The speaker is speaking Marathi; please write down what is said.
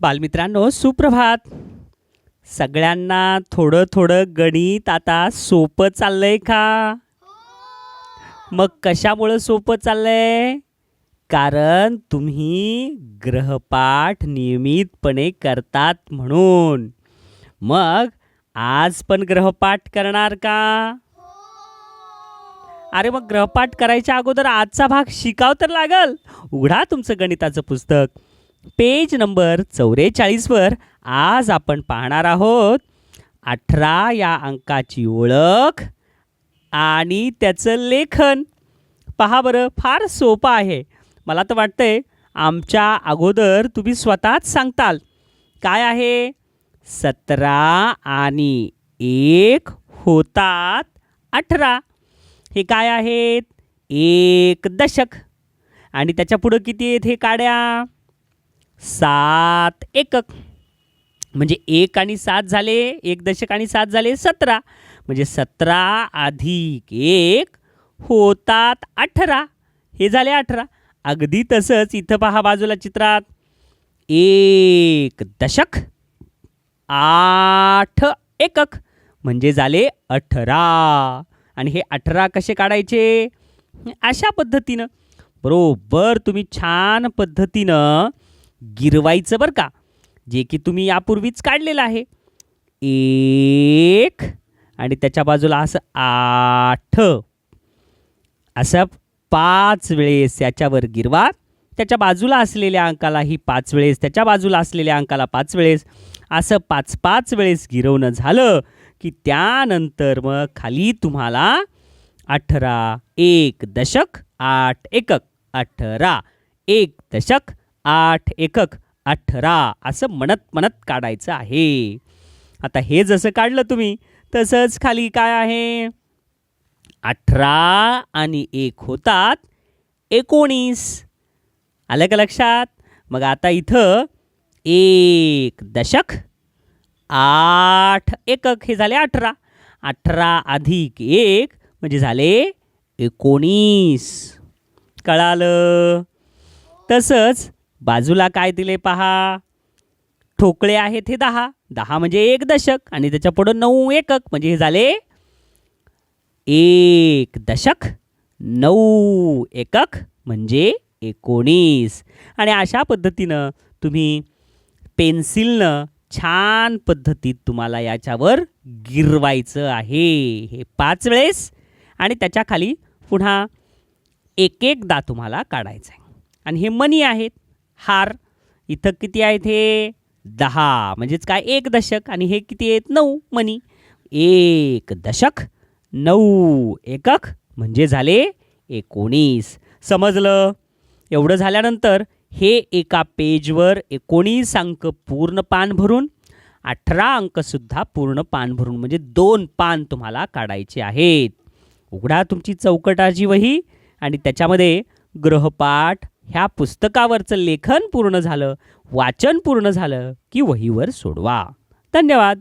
बालमित्रांनो सुप्रभात. सगळ्यांना थोडं थोडं गणित आता सोपं चाललंय का? मग कशामुळं सोपं चाललंय? कारण तुम्ही ग्रहपाठ नियमितपणे करतात म्हणून. मग आज पण ग्रहपाठ करणार का? अरे मग ग्रहपाठ करायच्या अगोदर आजचा भाग शिकाव तर लागल. उघडा तुमचं गणिताचं पुस्तक. पेज नंबर चौवेचाळीसवर आज आपण पाहणार आहोत अठरा या अंकाची ओळख आणि त्याचं लेखन. पहा बरं फार सोपं आहे. मला तर वाटतंय आमच्या अगोदर तुम्ही स्वतःच सांगताल. काय आहे? सतरा आणि एक होतात अठरा. हे काय आहेत? एक दशक. आणि त्याच्या पुढं किती आहेत हे काड्या? सात एकक. म्हणजे एक आणि सात झाले एक दशक आणि सात झाले सतरा. म्हणजे सतरा अधिक एक होतात अठरा. हे झाले अठरा. अगदी तसंच इथं पहा बाजूला चित्रात. एक दशक आठ एकक. म्हणजे झाले अठरा. आणि हे अठरा कसे काढायचे? अशा पद्धतीनं. बरोबर तुम्ही छान पद्धतीनं गिरवायचं बरं का. जे की तुम्ही यापूर्वीच काढलेलं आहे. एक आणि त्याच्या बाजूला असं आठ. असं पाच वेळेस याच्यावर गिरवा. त्याच्या बाजूला असलेल्या अंकालाही पाच वेळेस त्याच्या बाजूला असलेल्या अंकाला पाच वेळेस. असं पाच पाच वेळेस गिरवणं झालं की त्यानंतर मग खाली तुम्हाला अठरा एक दशक आठ एकक अठरा एक दशक आठ एकक अठरा असं म्हणत म्हणत काढायचं आहे. आता हे जसं काढलं तुम्ही तसंच खाली काय आहे? अठरा आणि एक होतात एकोणीस. आलं का लक्षात? मग आता इथं एक दशक आठ एकक हे झाले अठरा. अठरा अधिक एक म्हणजे झाले एकोणीस. कळालं? तसंच बाजूला काय दिले पहा? ठोकळे आहेत हे दहा. दहा म्हणजे एक दशक आणि त्याच्या पुढं नऊ एकक. म्हणजे हे झाले एक दशक नऊ एकक म्हणजे एकोणीस. आणि अशा पद्धतीनं तुम्ही पेन्सिलनं छान पद्धतीत तुम्हाला याच्यावर गिरवायचं आहे. हे पाच वेळेस आणि त्याच्याखाली पुन्हा एक एकदा तुम्हाला काढायचं आहे आणि हे मनी आहेत. हार. इथं किती आहेत हे? दहा. म्हणजेच काय? एक दशक. आणि हे किती आहेत? नऊ मनी एक दशक नऊ एकक म्हणजे झाले एकोणीस. समजलं? एवढं झाल्यानंतर हे एका पेजवर एकोणीस अंक पूर्ण पान भरून अठरा अंकसुद्धा पूर्ण पान भरून म्हणजे दोन पान तुम्हाला काढायचे आहेत. उघडा तुमची चौकटाची वही आणि त्याच्यामध्ये ग्रहपाठ ह्या पुस्तकावरचं लेखन पूर्ण झालं वाचन पूर्ण झालं की वहीवर सोडवा. धन्यवाद.